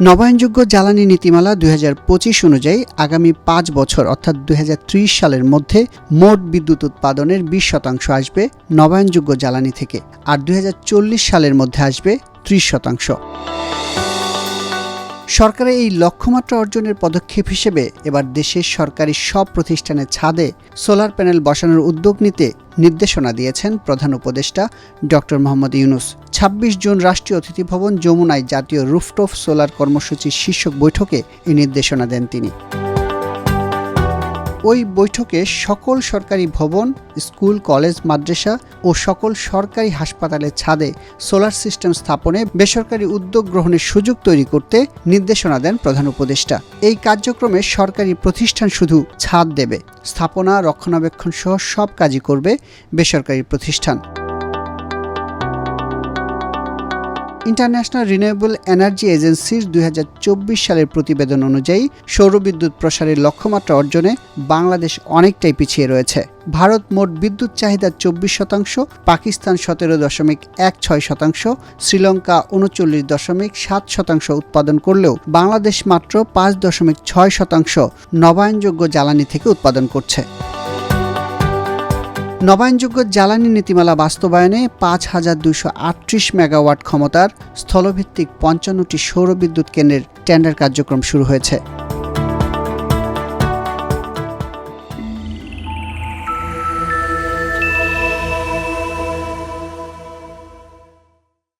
নবায়নযোগ্য জ্বালানি নীতিমালা দুই হাজার পঁচিশ অনুযায়ী আগামী পাঁচ বছর, অর্থাৎ দুই হাজার ত্রিশ সালের মধ্যে মোট বিদ্যুৎ উৎপাদনের বিশ শতাংশ আসবে নবায়নযোগ্য জ্বালানি থেকে আর দুই হাজার চল্লিশ সালের মধ্যে আসবে ত্রিশ শতাংশ। সরকারের এই লক্ষ্যমাত্রা অর্জনের পদক্ষেপ হিসেবে এবার দেশের সরকারি সব প্রতিষ্ঠানের ছাদে সোলার প্যানেল বসানোর উদ্যোগ নিতে নির্দেশনা দিয়েছেন প্রধান উপদেষ্টা ডক্টর মোহাম্মদ ইউনুস। ২৬ জুন রাষ্ট্রীয় অতিথি ভবন যমুনায় জাতীয় রুফটপ সোলার কর্মসূচির শীর্ষক বৈঠকে এই নির্দেশনা দেন তিনি। ওই বৈঠকে সকল সরকারি ভবন, স্কুল, কলেজ, মাদ্রাসা ও সকল সরকারি হাসপাতালের ছাদে সোলার সিস্টেম স্থাপনে বেসরকারি উদ্যোগ গ্রহণের সুযোগ তৈরি করতে নির্দেশনা দেন প্রধান উপদেষ্টা। এই কার্যক্রমে সরকারি প্রতিষ্ঠান শুধু ছাদ দেবে, স্থাপনা, রক্ষণাবেক্ষণ সহ সব কাজই করবে বেসরকারি প্রতিষ্ঠান। ইন্টারন্যাশনাল রিনিউয়েবল এনার্জি এজেন্সির দুই হাজার চব্বিশ সালের প্রতিবেদন অনুযায়ী সৌরবিদ্যুৎ প্রসারের লক্ষ্যমাত্রা অর্জনে বাংলাদেশ অনেকটাই পিছিয়ে রয়েছে। ভারত মোট বিদ্যুৎ চাহিদার চব্বিশ শতাংশ, পাকিস্তান সতেরো দশমিক এক ছয় শতাংশ, শ্রীলঙ্কা উনচল্লিশ দশমিক সাত শতাংশ উৎপাদন করলেও বাংলাদেশ মাত্র পাঁচ দশমিক ছয় শতাংশ নবায়নযোগ্য জ্বালানি থেকে উৎপাদন করছে। নবায়নযোগ্য জ্বালানি নীতিমালা বাস্তবায়নে পাঁচ হাজার দুশো আটত্রিশ মেগাওয়াট ক্ষমতার স্থলভিত্তিক পঞ্চান্নটি সৌর বিদ্যুৎ কেন্দ্রের টেন্ডার কার্যক্রম শুরু হয়েছে।